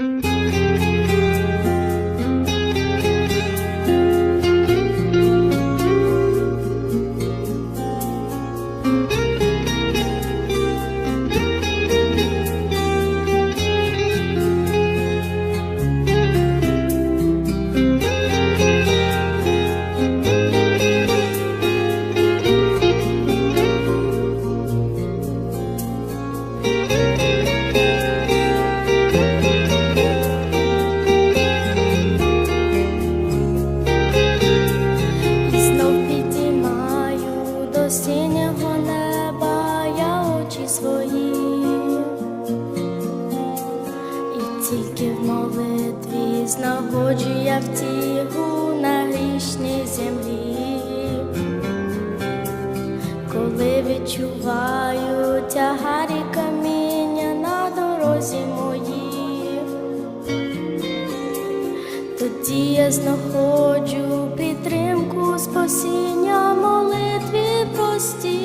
І свої, і тільки в молитві знаходжу я втіху на грішній землі, коли відчуваю тягарі каміння на дорозі моїй. Тоді я знаходжу підтримку, спасіння молитві прості.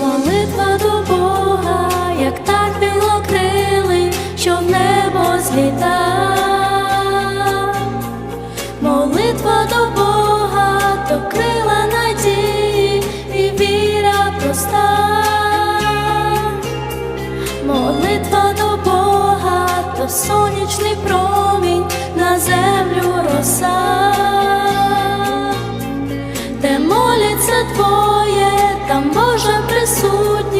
Молитва до Бога, як так білокрилий, що в небо зліта. Молитва до Бога, то крила надії і віра проста. Молитва до Бога, то сонячний промінь на землю роса, де моляться Божа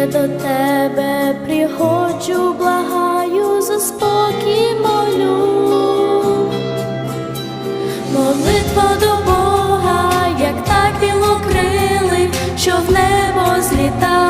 Тільки до тебе приходжу, благаю за спокій молю. Молитва до Бога, як так білокрили, що в небо зліта.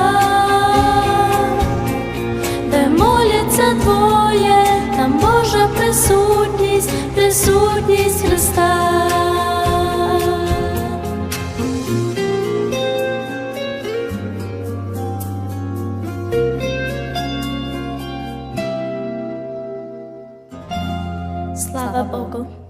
Слава Богу!